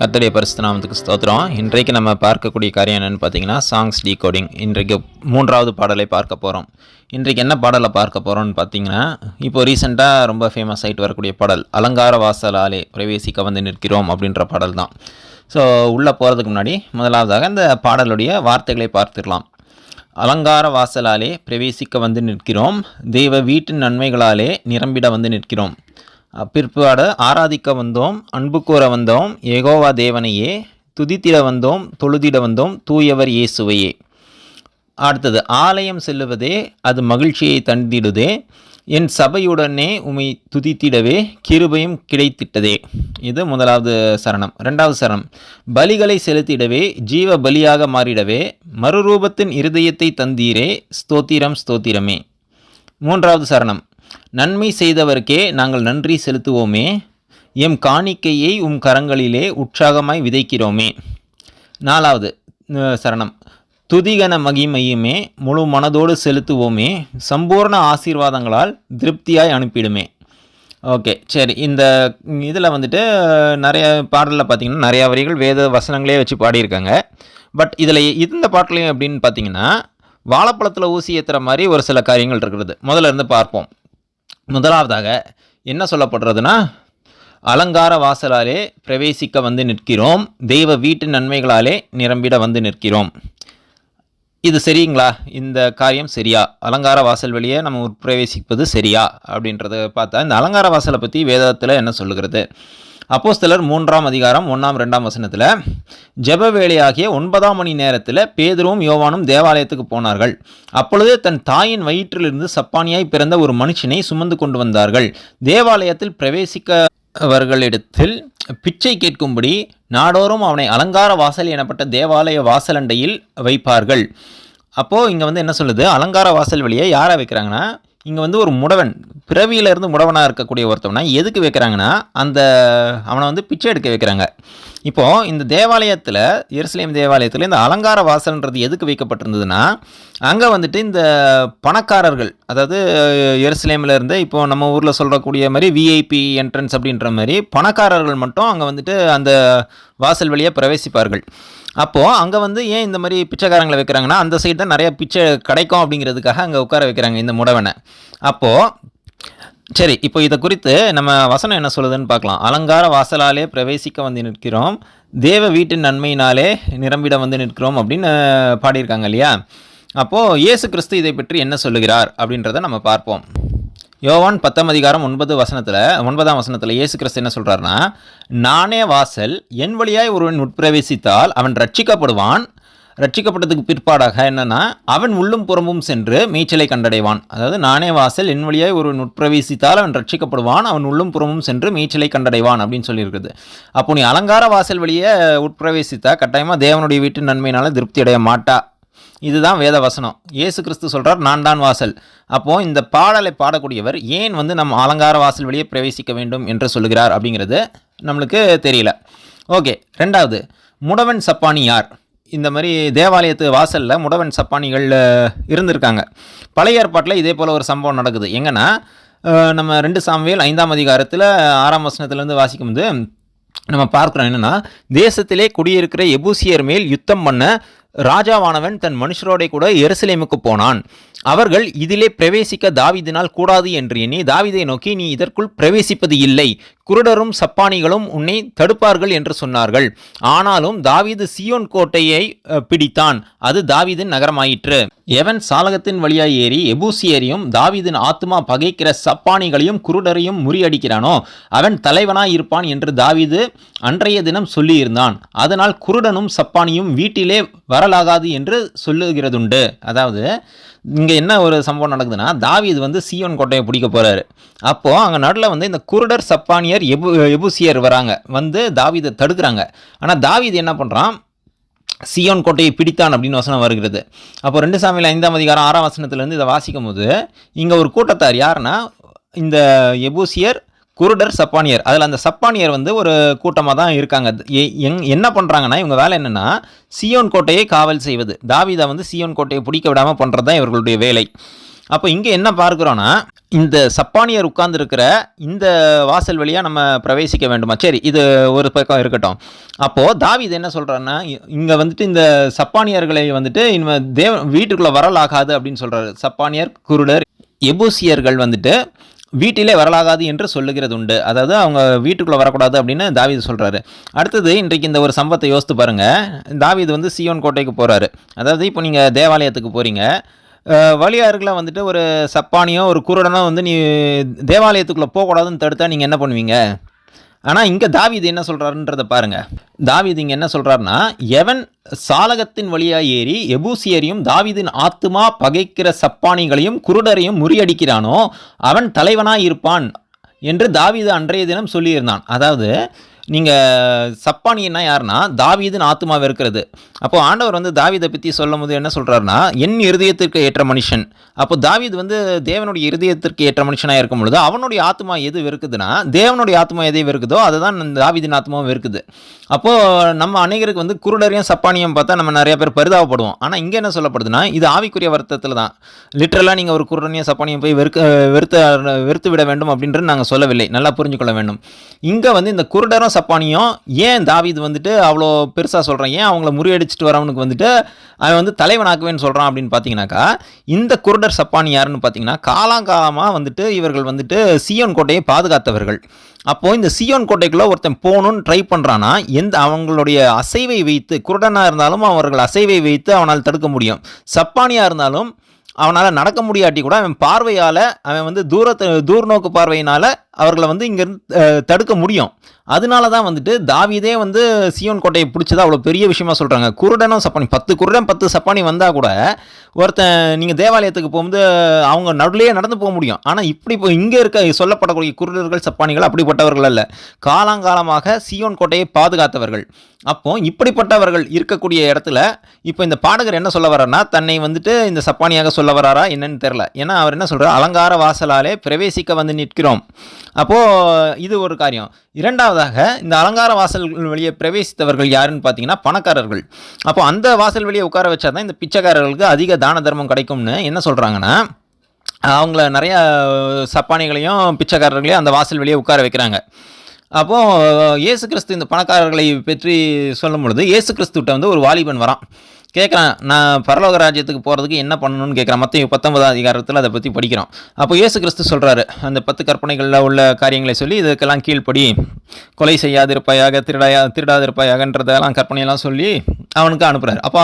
கத்தடைய பரிசுநாமத்துக்கு ஸ்தோத்திரம். இன்றைக்கு நம்ம பார்க்கக்கூடிய காரியம் என்னென்னு பார்த்தீங்கன்னா சாங்ஸ் டீகோடிங் இன்றைக்கு மூன்றாவது பாடலை பார்க்க போகிறோம் இன்றைக்கு என்ன பாடலை பார்க்க போகிறோம்னு பார்த்தீங்கன்னா இப்போ ரீசெண்டாக ரொம்ப ஃபேமஸ் ஆகிட்டு வரக்கூடிய பாடல் அலங்கார வாசலாலே பிரவேசிக்க வந்து நிற்கிறோம் அப்படின்ற பாடல் தான். ஸோ உள்ளே போகிறதுக்கு முன்னாடி முதலாவதாக இந்த பாடலுடைய வார்த்தைகளை பார்த்துக்கலாம் அலங்கார வாசலாலே பிரவேசிக்க வந்து நிற்கிறோம். தெய்வ வீட்டின் நன்மைகளாலே நிரம்பிட வந்து நிற்கிறோம். பிற்பாடு ஆராதிக்க வந்தோம் அன்பு கூற வந்தோம் ஏகோவா தேவனையே துதித்திட வந்தோம் தொழுதிட வந்தோம் தூயவர் இயேசுவையே. அடுத்தது ஆலயம் செல்லுவதே அது மகிழ்ச்சியை தந்திடுதே என் சபையுடனே உமை துதித்திடவே கிருபையும் கிடைத்திட்டதே. இது முதலாவது சரணம். ரெண்டாவது சரணம் பலிகளை செலுத்திடவே ஜீவ பலியாக மாறிடவே மறுரூபத்தின் இருதயத்தை தந்தீரே ஸ்தோத்திரம் ஸ்தோத்திரமே. மூன்றாவது சரணம் நன்மை செய்தவர்க்கே நாங்கள் நன்றி செலுத்துவோமே. எம் காணிக்கையை உம் கரங்களிலே உற்சாகமாய் விதைக்கிறோமே. நாலாவது சரணம். துதிகன மகிமையுமே முழு மனதோடு செலுத்துவோமே. சம்பூர்ண ஆசீர்வாதங்களால் திருப்தியாய் அனுப்பிடுமே. ஓகே சரி இந்த இதில் வந்துட்டு நிறைய பாடலில் பார்த்தீங்கன்னா நிறையா வரிகள் வேத வசனங்களே வச்சு பாடியிருக்காங்க. பட் இதில் இந்த பாட்டிலையும் அப்படின்னு பார்த்தீங்கன்னா வாழைப்பழத்தில் ஊசி ஏற்றுற மாதிரி ஒரு சில காரியங்கள் இருக்கிறது. முதல்ல இருந்து பார்ப்போம். முதலாவதாக என்ன சொல்லப்படுறதுன்னா அலங்கார வாசலாலே பிரவேசிக்க வந்து நிற்கிறோம் தெய்வ வீட்டு நன்மைகளாலே நிரம்பிட வந்து நிற்கிறோம். இது சரிங்களா? இந்த காரியம் சரியா? அலங்கார வாசல் வழியே நம்ம உட்பிரவேசிப்பது சரியா? அப்படின்றத பார்த்தா இந்த அலங்கார வாசலை பற்றி வேதத்தில் என்ன சொல்லுகிறது? அப்போஸ்தலர் மூன்றாம் அதிகாரம் ஒன்றாம் ரெண்டாம் வசனத்தில் ஜெப வேலையாகிய ஒன்பதாம் மணி நேரத்தில் பேதுருவும் யோவானும் தேவாலயத்துக்கு போனார்கள். அப்பொழுது தன் தாயின் வயிற்றிலிருந்து சப்பானியாய் பிறந்த ஒரு மனுஷனை சுமந்து கொண்டு வந்தார்கள். தேவாலயத்தில் பிரவேசிக்கவர்களிடத்தில் பிச்சை கேட்கும்படி நாடோறும் அவனை அலங்கார வாசல் எனப்பட்ட தேவாலய வாசலண்டையில் வைப்பார்கள். அப்போது இங்கே வந்து என்ன சொல்லுது? அலங்கார வாசல் வழியை யாரை வைக்கிறாங்கன்னா இங்கே வந்து ஒரு முடவன் பிறவியிலேருந்து முடவனாக இருக்கக்கூடிய ஒருத்தவனை எதுக்கு வைக்கிறாங்கன்னா அந்த அவனை வந்து பிச்சை எடுக்க வைக்கிறாங்க. இப்போது இந்த தேவாலயத்தில் எருசலேம் தேவாலயத்தில் இந்த அலங்கார வாசல்ன்றது எதுக்கு வைக்கப்பட்டிருந்ததுன்னா அங்கே வந்துட்டு இந்த பணக்காரர்கள் அதாவது எருசலேமில் இப்போது இப்போ நம்ம ஊரில் சொல்கிறக்கூடிய மாதிரி விஐபி என்ட்ரன்ஸ் அப்படின்ற மாதிரி பணக்காரர்கள் மட்டும் அங்கே வந்துட்டு அந்த வாசல் வழியாக பிரவேசிப்பார்கள். அப்போது அங்கே வந்து ஏன் இந்த மாதிரி பிச்சைக்காரங்களை வைக்கிறாங்கன்னா அந்த சைடு தான் நிறைய பிச்சை கிடைக்கும் அப்படிங்கிறதுக்காக அங்கே உட்கார வைக்கிறாங்க இந்த முடவனை. அப்போது சரி இப்போ இதை குறித்து நம்ம வசனம் என்ன சொல்லுதுன்னு பார்க்கலாம். அலங்கார வாசலாலே பிரவேசிக்க வந்து நிற்கிறோம். தேவ வீட்டின் நன்மையினாலே நிரம்பிட வந்து நிற்கிறோம் அப்படின்னு பாடியிருக்காங்க இல்லையா? அப்போது இயேசு கிறிஸ்து இதை பற்றி என்ன சொல்லுகிறார் அப்படின்றத நம்ம பார்ப்போம். யோவான் பத்தாம் அதிகாரம் ஒன்பது வசனத்தில் ஒன்பதாம் வசனத்தில் இயேசு கிறிஸ்து என்ன சொல்கிறாருன்னா நானே வாசல் என் வழியாய் ஒருவன் உட்பிரவேசித்தால் அவன் ரட்சிக்கப்படுவான் ரட்சிக்கப்பட்டதுக்கு பிற்பாடாக என்னென்னா அவன் உள்ளும் புறமும் சென்று மேய்ச்சலை கண்டடைவான். அதாவது நானே வாசல் என் வழியாய் ஒருவன் உட்பிரவேசித்தால் அவன் ரட்சிக்கப்படுவான் அவன் உள்ளும் புறமும் சென்று மேய்ச்சலை கண்டடைவான் அப்படின்னு சொல்லியிருக்குது. அப்போ நீ அலங்கார வாசல் வழியே உட்பிரவேசித்தா கட்டாயமாக தேவனுடைய வீட்டு நன்மையினால் திருப்தி அடைய மாட்டா. இதுதான் வேத வசனம் இயேசு கிறிஸ்து சொல்கிறார் நான் தான் வாசல். அப்போது இந்த பாடலை பாடக்கூடியவர் ஏன் வந்து நம்ம அலங்கார வாசல் வழியே பிரவேசிக்க வேண்டும் என்று சொல்லுகிறார் அப்படிங்கிறது நம்மளுக்கு தெரியல. ஓகே ரெண்டாவது முடவன் சப்பானி யார்? இந்த மாதிரி தேவாலயத்து வாசலில் முடவன் சப்பானிகள் இருந்திருக்காங்க. பழைய ஏற்பாட்டில் இதே போல் ஒரு சம்பவம் நடக்குது. எங்கன்னா நம்ம ரெண்டு சாமியல் ஐந்தாம் அதிகாரத்தில் ஆறாம் வசனத்துலேருந்து வாசிக்கும்போது நம்ம பார்க்குறோம் என்னென்னா தேசத்திலே குடியிருக்கிற எபூசியர் மேல் யுத்தம் பண்ண ராஜாவானவன் தன் மனுஷரோட கூட எருசலேமுக்கு போனான். அவர்கள் இதிலே பிரவேசிக்க தாவிதினால் கூடாது என்று எண்ணி தாவீதை நோக்கி நீ இதற்குள் பிரவேசிப்பது இல்லை. குருடரும் சப்பானிகளும் உன்னை தடுப்பார்கள் என்று சொன்னார்கள். ஆனாலும் தாவீது சியோன் கோட்டையை பிடித்தான். அது தாவீதின் நகரமாயிற்று. எவன் சாலகத்தின் வழியாய் ஏறி எபூசியரையும் தாவீதின் ஆத்மா பகைக்கிற சப்பானிகளையும் குருடரையும் முறியடிக்கிறானோ அவன் தலைவனாய் இருப்பான் என்று தாவீது அன்றைய தினம் சொல்லியிருந்தான். அதனால் குருடனும் சப்பானியும் வீட்டிலே வரலாகாது என்று சொல்லுகிறதுண்டு. அதாவது இங்கே என்ன ஒரு சம்பவம் நடக்குதுன்னா தாவீது வந்து சியோன் கோட்டையை பிடிக்க போகிறாரு அப்போது அங்கே நடுவில் வந்து இந்த குருடர் சப்பானியர் எபு எபுசியர் வராங்க. வந்து தாவீதை தடுக்கிறாங்க. ஆனால் தாவீது என்ன பண்ணுறான் சியோன் கோட்டையை பிடித்தான் அப்படின்னு வசனம் வருகிறது. அப்போ ரெண்டு சாமியில் ஐந்தாம் அதிகாரம் ஆறாம் வசனத்துலேருந்து இதை வாசிக்கும் போது இங்கே ஒரு கூட்டத்தார் யாருன்னா இந்த எபூசியர் குருடர் சப்பானியர். அதில் அந்த சப்பானியர் வந்து ஒரு கூட்டமாக தான் இருக்காங்க. எ- எங் என்ன பண்ணுறாங்கன்னா இவங்க வேலை என்னென்னா சியோன் கோட்டையை காவல் செய்வது. தாவிதா வந்து சியோன் கோட்டையை பிடிக்க விடாமல் பண்ணுறது தான் இவர்களுடைய வேலை. அப்போ இங்கே என்ன பார்க்குறோன்னா இந்த சப்பானியர் உட்கார்ந்துருக்கிற இந்த வாசல் வழியாக நம்ம பிரவேசிக்க வேண்டுமா? சரி இது ஒரு பக்கம் இருக்கட்டும். அப்போது தாவீது என்ன சொல்கிறாருன்னா இங்கே வந்துட்டு இந்த சப்பானியர்களை வந்துட்டு இனிமே தேவ வீட்டுக்குள்ளே வரலாகாது அப்படின்னு சொல்கிறாரு சப்பானியர் குருடர் எபூசியர்கள் வந்துட்டு வீட்டிலே வரலாகாது என்று சொல்லுகிறது உண்டு அதாவது அவங்க வீட்டுக்குள்ளே வரக்கூடாது அப்படின்னு தாவீது சொல்கிறாரு அடுத்தது இன்றைக்கு இந்த ஒரு சம்பவத்தை யோசித்து பாருங்கள் தாவீது வந்து சியோன் கோட்டைக்கு போகிறாரு அதாவது இப்போ நீங்கள் தேவாலயத்துக்கு போகிறீங்க வழியாறுகளில் வந்துட்டு ஒரு சப்பானியோ ஒரு குருடனோ வந்து நீ தேவாலயத்துக்குள்ளே போகக்கூடாதுன்னு தடுத்தா நீங்கள் என்ன பண்ணுவீங்க? ஆனால் இங்கே தாவீது என்ன சொல்கிறாருன்றத பாருங்கள் தாவீது இங்கே என்ன சொல்கிறாருன்னா எவன் சாலகத்தின் வழியாக ஏறி எபூசியரையும் தாவீதின் ஆத்துமா பகைக்கிற சப்பானிகளையும் குருடரையும் முறியடிக்கிறானோ அவன் தலைவனாக இருப்பான் என்று தாவீது அன்றைய தினம் சொல்லியிருந்தான். அதாவது நீங்கள் சப்பானியன்னா யாருன்னா தாவீதின் ஆத்மாவை இருக்கிறது அப்போ ஆண்டவர் வந்து தாவீதை பற்றி சொல்லும் போது என்ன சொல்கிறாருன்னா என் இருதயத்திற்கு ஏற்ற மனுஷன். அப்போ தாவீது வந்து தேவனுடைய இருதயத்திற்கு ஏற்ற மனுஷனாக இருக்கும் பொழுது அவனுடைய ஆத்மா எது வெறுக்குதுன்னா தேவனுடைய ஆத்மா எதை வெறுக்குதோ அதுதான் இந்த தாவீதின் ஆத்மாவும் வெறுக்குது. அப்போது நம்ம அநேகருக்கு வந்து குருடரையும் சப்பானியும் பார்த்தா நம்ம நிறைய பேர் பரிதாபப்படுவோம். ஆனால் இங்கே என்ன சொல்லப்படுதுன்னா இது ஆவிக்குரிய வருத்தத்தில் தான். லிட்ரலாக நீங்கள் ஒரு குருடனையும் சப்பானியும் போய் வெறுக்க வெறுத்து வெறுத்து விட வேண்டும் அப்படின்றது நாங்கள் சொல்லவில்லை. நல்லா புரிஞ்சுக்கொள்ள வேண்டும். இங்கே வந்து இந்த குருடரும் சப்பானியும். ஏன் தாவீது வந்துட்டு அவ்வளோ பெருசாக சொல்கிறேன் ஏன் அவங்கள முறியடிச்சிட்டு வரவனுக்கு வந்துட்டு அவன் வந்து தலைவனாக்குவேன்னு சொல்கிறான் அப்படின்னு பார்த்தீங்கன்னாக்கா இந்த குருடர் சப்பானி யாருன்னு பார்த்தீங்கன்னா காலாங்காலமாக வந்துட்டு இவர்கள் வந்துட்டு சியோன் கோட்டையை பாதுகாத்தவர்கள். அப்போது இந்த சியோன் கோட்டைக்குள்ளே ஒருத்தன் போகணுன்னு ட்ரை பண்ணுறான்னா எந்த அவங்களுடைய அசைவை வைத்து குருடனாக இருந்தாலும் அவர்கள் அசைவை வைத்து அவனால் தடுக்க முடியும். சப்பானியாக இருந்தாலும் அவனால் நடக்க முடியாட்டி கூட அவன் பார்வையால் அவன் வந்து தூரத்து தூர்நோக்கு பார்வையினால் அவர்களை வந்து இங்கேருந்து தடுக்க முடியும். அதனால தான் வந்துட்டு தாவிதே வந்து சியோன் கோட்டையை பிடிச்சதா அவ்வளோ பெரிய விஷயமா சொல்கிறாங்க குருடனும் சப்பானி பத்து குருடன் பத்து சப்பானி வந்தால் கூட ஒருத்தன் நீங்கள் தேவாலயத்துக்கு போகும்போது அவங்க நடுலேயே நடந்து போக முடியும். ஆனால் இப்படி இப்போ இங்கே இருக்க சொல்லப்படக்கூடிய குருடர்கள் சப்பானிகள் அப்படிப்பட்டவர்கள் அல்ல. காலாங்காலமாக சியோன் கோட்டையை பாதுகாத்தவர்கள். அப்போ இப்படிப்பட்டவர்கள் இருக்கக்கூடிய இடத்துல இப்போ இந்த பாடகர் என்ன சொல்ல வர்றாருன்னா தன்னை வந்துட்டு இந்த சப்பானியாக சொல்ல வராரா என்னன்னு தெரில ஏன்னா அவர் என்ன சொல்கிறார் அலங்கார வாசலாலே பிரவேசிக்க வந்து நிற்கிறோம். அப்போது இது ஒரு காரியம். இரண்டாவதாக இந்த அலங்கார வாசல் வழியே பிரவேசித்தவர்கள் யாருன்னு பார்த்தீங்கன்னா பணக்காரர்கள். அப்போ அந்த வாசல் வழியே உட்கார வச்சா தான் இந்த பிச்சைக்காரர்களுக்கு அதிக தான தர்மம் கிடைக்கும்னு என்ன சொல்கிறாங்கன்னா அவங்கள நிறைய சப்பானிகளையும் பிச்சைக்காரர்களையும் அந்த வாசல் வெளியே உட்கார வைக்கிறாங்க. அப்போது இயேசு கிறிஸ்து இந்த பணக்காரர்களை பற்றி சொல்லும் பொழுது இயேசு கிறிஸ்துகிட்ட வந்து ஒரு வாலிபன் வரான். கேட்குறான் நான் பரலோக ராஜ்யத்துக்கு போகிறதுக்கு என்ன பண்ணணும்னு கேட்குறான் மற்ற பத்தொன்பதாம் அதிகாரத்தில் அதை பற்றி படிக்கிறோம். அப்போ இயேசு கிறிஸ்து சொல்கிறாரு அந்த பத்து கற்பனைகளில் உள்ள காரியங்களை சொல்லி இதுக்கெல்லாம் கீழ்ப்படி கொலை செய்யாதிருப்பாயாக திருடாயா திருடாதிருப்பாயாகன்றதெல்லாம் கற்பனையெல்லாம் சொல்லி அவனுக்கு அனுப்புகிறார் அப்போ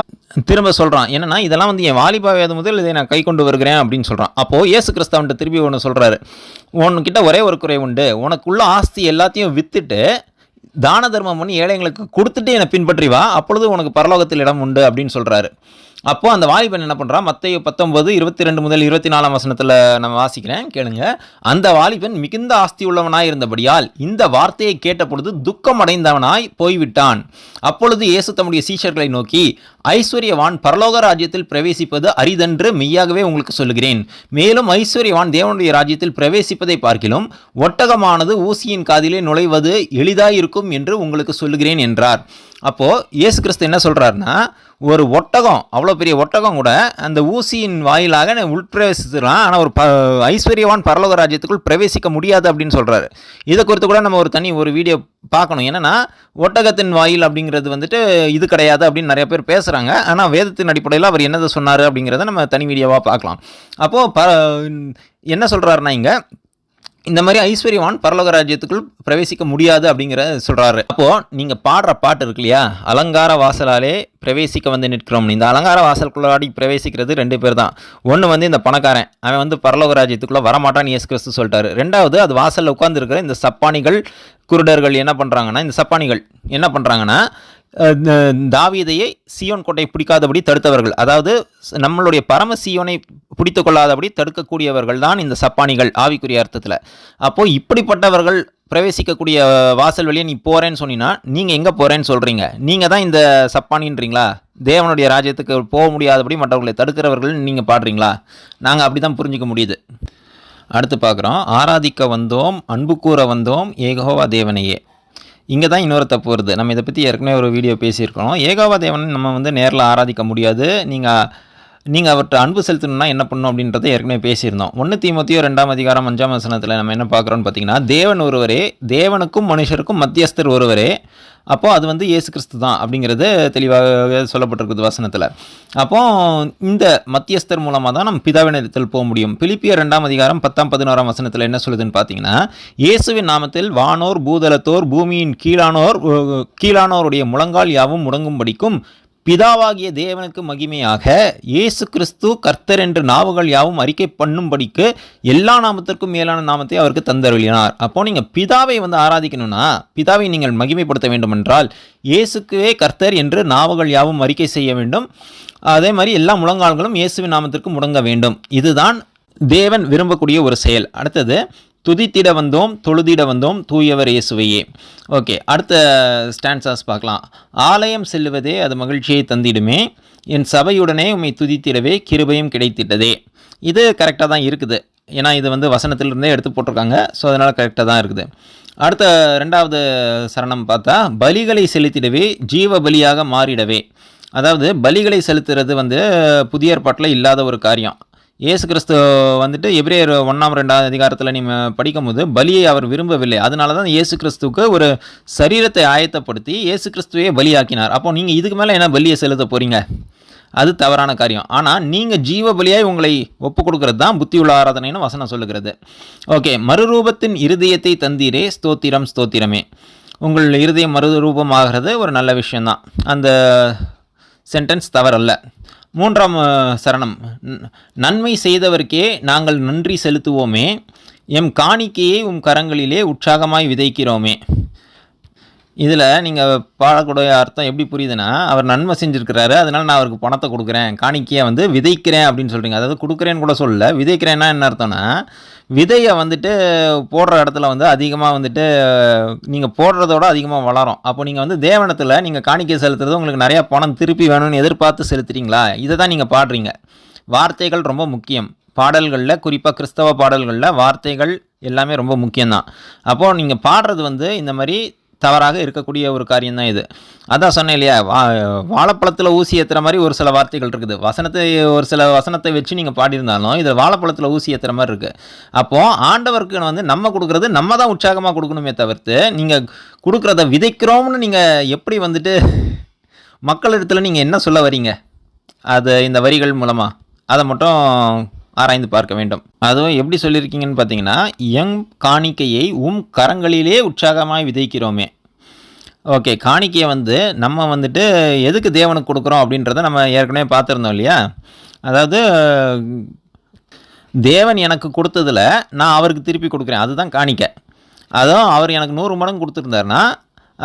திரும்ப சொல்கிறான் என்னன்னா இதெல்லாம் வந்து என் வாலிபாவது முதல் இதை நான் கை கொண்டு வருகிறேன் அப்படின்னு சொல்கிறான் அப்போது இயேசு கிறிஸ்தவன்ட்டு திரும்பி ஒன்று சொல்கிறாரு உன்கிட்ட ஒரே ஒரு குறை உண்டு. உனக்குள்ள ஆஸ்தி எல்லாத்தையும் விற்றுட்டு தான தர்மம் பண்ணி ஏழைங்களுக்கு கொடுத்துட்டு என்னை பின்பற்றி வா. அப்பொழுது உனக்கு பரலோகத்தில் இடம் உண்டு அப்படின்னு சொல்கிறாரு அப்போ அந்த வாலிபன் என்ன பண்ணுறான் மத்திய பத்தொன்பது இருபத்தி ரெண்டு முதல் இருபத்தி நாலாம் வசனத்தில் நம்ம வாசிக்கிறேன் கேளுங்க. அந்த வாலிபன் மிகுந்த ஆஸ்தி உள்ளவனாய் இருந்தபடியால் இந்த வார்த்தையை கேட்ட பொழுது துக்கம் அடைந்தவனாய் போய்விட்டான். அப்பொழுது இயேசு தம்முடைய சீஷர்களை நோக்கி ஐஸ்வர்யவான் பரலோக ராஜ்யத்தில் பிரவேசிப்பது அரிதென்று மெய்யாகவே உங்களுக்கு சொல்லுகிறேன். மேலும் ஐஸ்வர்யவான் தேவனுடைய ராஜ்யத்தில் பிரவேசிப்பதை பார்க்கிலும் ஒட்டகமானது ஊசியின் காதிலே நுழைவது எளிதாயிருக்கும் என்று உங்களுக்கு சொல்லுகிறேன் என்றார். அப்போது இயேசு கிறிஸ்து என்ன சொல்கிறாருன்னா ஒரு ஒட்டகம் அவ்வளோ பெரிய ஒட்டகம் கூட அந்த ஊசியின் வாயிலாக உட்பிரவேசித்துலாம் ஆனால் ஒரு ப ஐஸ்வர்யவான் பரலோக ராஜ்யத்துக்குள் பிரவேசிக்க முடியாது அப்படின்னு சொல்கிறாரு இதை குறித்து கூட நம்ம ஒரு தனி ஒரு வீடியோ பார்க்கணும். என்னென்னா ஒட்டகத்தின் வாயில் அப்படிங்கிறது வந்துட்டு இது கிடையாது அப்படின்னு நிறைய பேர் பேசுகிறாங்க ஆனால் வேதத்தின் அடிப்படையில் அவர் என்னதை சொன்னார் அப்படிங்கிறத நம்ம தனி வீடியோவாக பார்க்கலாம். அப்போது ப என்ன சொல்கிறாருன்னா இங்கே இந்த மாதிரி ஐஸ்வர்யவான் பரலோக ராஜ்யத்துக்குள் பிரவேசிக்க முடியாது அப்படிங்கிற சொல்கிறாரு அப்போது நீங்கள் பாடுற பாட்டு இருக்கு இல்லையா? அலங்கார வாசலாலே பிரவேசிக்க வந்து நிற்கிறோம். இந்த அலங்கார வாசலுக்குள்ளாடி பிரவேசிக்கிறது ரெண்டு பேர் தான். ஒன்று வந்து இந்த பணக்காரன். அவன் வந்து பரலோக ராஜ்யத்துக்குள்ளே வரமாட்டான்னு இயேசு கிறிஸ்து சொல்லிட்டாரு. ரெண்டாவது அது வாசலில் உட்காந்துருக்கிற இந்த சப்பானிகள் குருடர்கள் என்ன பண்ணுறாங்கன்னா இந்த சப்பானிகள் என்ன பண்ணுறாங்கன்னா தாவீதையை சியோன் கோட்டை பிடிக்காதபடி தடுத்தவர்கள். அதாவது நம்மளுடைய பரம சியோனை பிடித்து கொள்ளாதபடி தடுக்கக்கூடியவர்கள் தான் இந்த சப்பானிகள் ஆவிக்குரிய அர்த்தத்தில். அப்போது இப்படிப்பட்டவர்கள் பிரவேசிக்கக்கூடிய வாசல் வழியை நீ போகிறேன்னு சொன்னீங்கன்னா நீங்கள் எங்கே போகிறேன்னு சொல்கிறீங்க நீங்கள் தான் இந்த சப்பானின்றீங்களா? தேவனுடைய ராஜ்யத்துக்கு போக முடியாதபடி மற்றவர்களை தடுக்கிறவர்கள் நீங்கள் பாடுறீங்களா? நாங்கள் அப்படி தான் புரிஞ்சிக்க முடியுது. அடுத்து பார்க்குறோம். ஆராதிக்க வந்தோம் அன்பு கூற வந்தோம் ஏகோவா தேவனையே. இங்கே தான் இன்னொரு தப்பு வருது. நம்ம இதை பற்றி ஏற்கனவே ஒரு வீடியோ பேசியிருக்கோம் ஏகாவா தேவன் நம்ம வந்து நேரில் ஆராதிக்க முடியாது. நீங்கள் நீங்கள் அவர்கிட்ட அன்பு செலுத்தணும்னா என்ன பண்ணணும் அப்படின்றத ஏற்கனவே பேசியிருந்தோம். ஒன்று தீமோத்தியோ ரெண்டாம் அதிகாரம் அஞ்சாம் வசனத்தில் நம்ம என்ன பார்க்குறோன்னு பார்த்தீங்கன்னா தேவன் ஒருவரே தேவனுக்கும் மனுஷருக்கும் மத்தியஸ்தர் ஒருவரே அப்போது அது வந்து இயேசு கிறிஸ்து தான் அப்படிங்கிறது தெளிவாக சொல்லப்பட்டிருக்குது வசனத்தில். அப்போது இந்த மத்தியஸ்தர் மூலமாக தான் நம்ம பிதாவினத்தில் போக முடியும். பிலிப்பியர் ரெண்டாம் அதிகாரம் பத்தாம் பதினோராம் வசனத்தில் என்ன சொல்லுதுன்னு பார்த்தீங்கன்னா இயேசுவின் நாமத்தில் வானோர் பூதலத்தோர் பூமியின் கீழானோர் கீழானோருடைய முழங்கால் யாவும் முடங்கும்படிக்கும் பிதாவாகிய தேவனுக்கு மகிமையாக இயேசு கிறிஸ்து கர்த்தர் என்று நாவுகள் யாவும் அறிக்கை பண்ணும்படிக்கு எல்லா நாமத்திற்கும் மேலான நாமத்தை அவருக்கு தந்தருளினார். அப்போது நீங்கள் பிதாவை வந்து ஆராதிக்கணும்னா பிதாவை நீங்கள் மகிமைப்படுத்த வேண்டும் என்றால் இயேசுக்குவே கர்த்தர் என்று நாவுகள் யாவும் அறிக்கை செய்ய வேண்டும். அதே மாதிரி எல்லா முழங்கால்களும் இயேசுவின் நாமத்திற்கு முடங்க வேண்டும். இதுதான் தேவன் விரும்பக்கூடிய ஒரு செயல். அடுத்தது துதித்திட வந்தோம் தொழுதிட வந்தோம் தூயவர் இயேசுவையே. ஓகே அடுத்த ஸ்டான்சாஸ் பார்க்கலாம். ஆலயம் செல்லுவதே அது மகிழ்ச்சியை தந்திடுமே. என் சபையுடனே உம்மை துதித்திடவே கிருபையும் கிடைத்திட்டதே. இது கரெக்டாக தான் இருக்குது. ஏன்னா இது வந்து வசனத்திலிருந்தே எடுத்து போட்டிருக்காங்க. ஸோ அதனால் கரெக்டாக தான் இருக்குது. அடுத்த ரெண்டாவது சரணம் பார்த்தா பலிகளை செலுத்திடவே ஜீவ பலியாக மாறிடவே. அதாவது பலிகளை செலுத்துறது வந்து புதிய ஏற்பாட்டில் இல்லாத ஒரு காரியம். இயேசு கிறிஸ்து வந்துட்டு எப்ரேயர் ஒன்றாம் ரெண்டாவது அதிகாரத்தில் நீங்கள் படிக்கும்போது பலியை அவர் விரும்பவில்லை. அதனால தான் இயேசு கிறிஸ்துவுக்கு ஒரு சரீரத்தை ஆயத்தப்படுத்தி இயேசு கிறிஸ்துவே பலியாக்கினார். அப்போ நீங்கள் இதுக்கு மேலே என்ன பலியை செலுத்த போகிறீங்க அது தவறான காரியம். ஆனால் நீங்கள் ஜீவ பலியாய் உங்களை ஒப்பு கொடுக்கறது தான் புத்தி உள்ள ஆராதனைன்னு வசனம் சொல்லுகிறது. ஓகே மறுரூபத்தின் இருதயத்தை தந்தீரே. ஸ்தோத்திரம் ஸ்தோத்திரமே. உங்கள் இருதயம் மறுரூபமாகிறது ஒரு நல்ல விஷயந்தான் அந்த சென்டென்ஸ் தவறல்ல. மூன்றாம் சரணம். நன்மை செய்தவர்க்கே நாங்கள் நன்றி செலுத்துவோமே. எம் காணிக்கையை உம் கரங்களிலே உற்சாகமாய் விதைக்கிறோமே. இதில் நீங்கள் பாடக்கூடிய அர்த்தம் எப்படி புரியுதுன்னா அவர் நன்மை செஞ்சுருக்கிறாரு அதனால் நான் அவருக்கு பணத்தை கொடுக்குறேன் காணிக்கையை வந்து விதைக்கிறேன் அப்படின்னு சொல்கிறீங்க அதாவது கொடுக்குறேன்னு கூட சொல்லல. விதைக்கிறேன்னா என்ன அர்த்தம்னா விதையை வந்துட்டு போடுற இடத்துல வந்து அதிகமாக வந்துட்டு நீங்கள் போடுறதோட அதிகமாக வளரும். அப்போ நீங்கள் வந்து தேவனத்தில் நீங்கள் காணிக்கை செலுத்துறது உங்களுக்கு நிறையா பணம் திருப்பி வேணும்னு எதிர்பார்த்து செலுத்துறீங்களா? இதை தான் நீங்கள் பாடுறீங்க. வார்த்தைகள் ரொம்ப முக்கியம். பாடல்களில் குறிப்பாக கிறிஸ்தவ பாடல்களில் வார்த்தைகள் எல்லாமே ரொம்ப முக்கியம்தான். அப்போது நீங்கள் பாடுறது வந்து இந்த மாதிரி தவறாக இருக்கக்கூடிய ஒரு காரியம் தான் இது. அதான் சொன்னேன் இல்லையா வா வாழைப்பழத்தில் ஊசி ஏற்றுற மாதிரி ஒரு சில வார்த்தைகள் இருக்குது. வசனத்தை ஒரு சில வசனத்தை வச்சு நீங்கள் பாடியிருந்தாலும் இது வாழைப்பழத்தில் ஊசி ஏற்றுற மாதிரி இருக்குது அப்போது ஆண்டவருக்கு வந்து நம்ம கொடுக்குறது நம்ம தான் உற்சாகமாக கொடுக்கணுமே தவிர்த்து நீங்கள் கொடுக்குறத விதைக்கிறோம்னு நீங்கள் எப்படி வந்துட்டு மக்களிடத்தில் நீங்கள் என்ன சொல்ல வரீங்க? அது இந்த வரிகள் மூலமாக அதை மட்டும் ஆராய்ந்து பார்க்க வேண்டும். அதுவும் எப்படி சொல்லியிருக்கீங்கன்னு பார்த்தீங்கன்னா எங் காணிக்கையை உம் கரங்களிலே உற்சாகமாய் விதைக்கிறோமே. ஓகே காணிக்கையை வந்து நம்ம வந்துட்டு எதுக்கு தேவனுக்கு கொடுக்குறோம் அப்படின்றத நம்ம ஏற்கனவே பார்த்துருந்தோம் இல்லையா? அதாவது தேவன் எனக்கு கொடுத்ததுல நான் அவருக்கு திருப்பி கொடுக்குறேன். அதுதான் காணிக்கை. அதுவும் அவர் எனக்கு நூறு மடங்கு கொடுத்துருந்தாருன்னா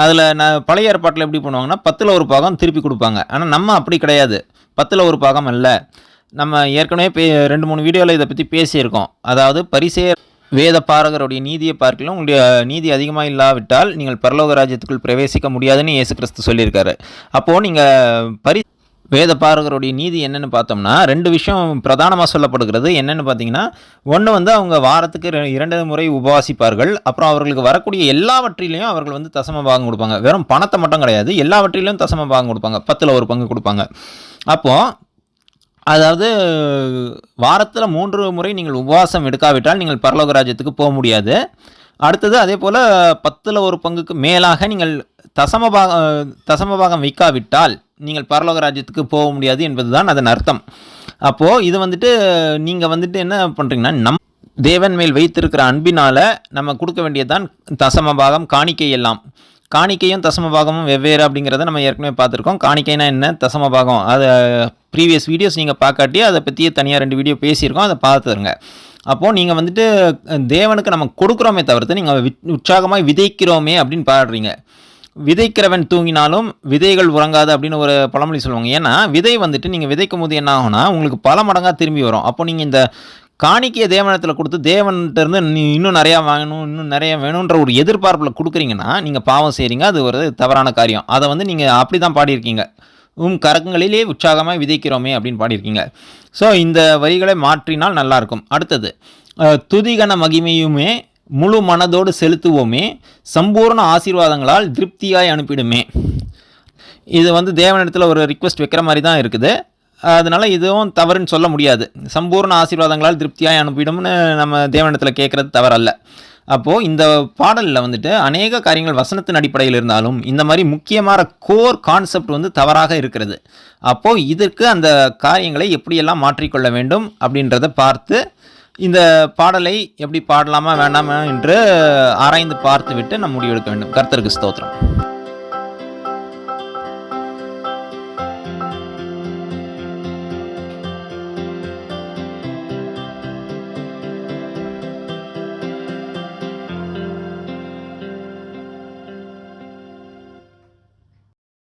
அதில் நான் பழைய ஏற்பாட்டில் எப்படி பண்ணுவாங்கன்னா பத்தில் ஒரு பாகம் திருப்பி கொடுப்பாங்க. ஆனால் நம்ம அப்படி கிடையாது. பத்தில் ஒரு பாகம் இல்லை நம்ம ஏற்கனவே பே ரெண்டு மூணு வீடியோவில் இதை பற்றி பேசியிருக்கோம். அதாவது பரிசேயர் வேத பாரகருடைய நீதியை பார்க்கலாம் உங்களுடைய நீதி அதிகமாக இல்லாவிட்டால் நீங்கள் பரலோக ராஜ்யத்துக்குள் பிரவேசிக்க முடியாதுன்னு இயேசு கிறிஸ்து சொல்லியிருக்காரு. அப்போது நீங்கள் பரி வேத பாரகருடைய நீதி என்னென்னு பார்த்தோம்னா ரெண்டு விஷயம் பிரதானமாக சொல்லப்படுகிறது. என்னன்னு பார்த்தீங்கன்னா ஒன்று வந்து அவங்க வாரத்துக்கு ரெ- இரண்டு முறை உபவாசிப்பார்கள். அப்புறம் அவர்களுக்கு வரக்கூடிய எல்லாவற்றிலையும் அவர்கள் வந்து தசம பாகம் கொடுப்பாங்க. வெறும் பணத்தை மட்டும் கிடையாது எல்லாவற்றிலையும் தசம பாகம் கொடுப்பாங்க. பத்தில் ஒரு பங்கு கொடுப்பாங்க. அப்போது அதாவது வாரத்தில் மூன்று முறை நீங்கள் உபவாசம் எடுக்காவிட்டால் நீங்கள் பரலோக ராஜ்யத்துக்கு போக முடியாது. அடுத்தது அதே போல் பத்தில் ஒரு பங்குக்கு மேலாக நீங்கள் தசம தசமபாகம் தசம பாகம் வைக்காவிட்டால் நீங்கள் பரலோக ராஜ்யத்துக்கு போக முடியாது என்பது தான் அதன் அர்த்தம். அப்போது இது வந்துட்டு நீங்கள் வந்துட்டு என்ன பண்ணுறீங்கன்னா நம் தேவன் மேல் வைத்திருக்கிற அன்பினால் நம்ம கொடுக்க வேண்டியதுதான் தசம பாகம் காணிக்கை எல்லாம். காணிக்கையும் தசம பாகமும் வெவ்வேறு அப்படிங்கிறத நம்ம ஏற்கனவே பார்த்துருக்கோம். காணிக்கைனா என்ன? தசம பாகம். அதை ப்ரீவியஸ் வீடியோஸ் நீங்கள் பார்க்காட்டி அதை பற்றியே தனியாக ரெண்டு வீடியோ பேசியிருக்கோம் அதை பார்த்துருங்க. அப்போது நீங்கள் வந்துட்டு தேவனுக்கு நம்ம கொடுக்குறோமே தவிர்த்து நீங்கள் உற்சாகமாக விதைக்கிறோமே அப்படின்னு பாடுறீங்க. விதைக்கிறவன் தூங்கினாலும் விதைகள் உறங்காது அப்படின்னு ஒரு பழமொழி சொல்லுவாங்க. ஏன்னா விதை வந்துட்டு நீங்கள் விதைக்கும் போது என்ன ஆகும்னா உங்களுக்கு பல மடங்காக திரும்பி வரும். அப்போ நீங்கள் இந்த காணிக்கையை தேவனத்தில் கொடுத்து தேவன்கிட்ட இருந்து நீ இன்னும் நிறையா வாங்கணும் இன்னும் நிறைய வேணுன்ற ஒரு எதிர்பார்ப்பில் கொடுக்குறீங்கன்னா நீங்கள் பாவம் செய்கிறீங்க அது ஒரு தவறான காரியம். அதை வந்து நீங்கள் அப்படி தான் பாடியிருக்கீங்க. உம் கரங்களிலே உற்சாகமாக விதைக்கிறோமே அப்படின்னு பாடியிருக்கீங்க. ஸோ இந்த வரிகளை மாற்றினால் நல்லாயிருக்கும். அடுத்தது துதிகன மகிமையுமே முழு மனதோடு செலுத்துவோமே சம்பூர்ண ஆசீர்வாதங்களால் திருப்தியாய் அனுப்பிடுமே. இது வந்து தேவனிடத்தில் ஒரு ரிக்வெஸ்ட் வைக்கிற மாதிரி தான் இருக்குது. அதனால் இதுவும் தவறுன்னு சொல்ல முடியாது. சம்பூர்ண ஆசீர்வாதங்களால் திருப்தியாய் அனுப்பிடும்னு நம்ம தேவனிடத்தில் கேட்குறது தவறல்ல. அப்போது இந்த பாடலில் வந்துட்டு அநேக காரியங்கள் வசனத்தின் அடிப்படையில் இருந்தாலும் இந்த மாதிரி முக்கியமான கோர் கான்செப்ட் வந்து தவறாக இருக்கிறது. அப்போது இதற்கு அந்த காரியங்களை எப்படியெல்லாம் மாற்றிக்கொள்ள வேண்டும் அப்படின்றத பார்த்து இந்த பாடலை எப்படி பாடலாமா வேண்டாமா என்று ஆராய்ந்து பார்த்து விட்டு முடிவெடுக்க வேண்டும். கர்த்தருக்கு ஸ்தோத்திரம்.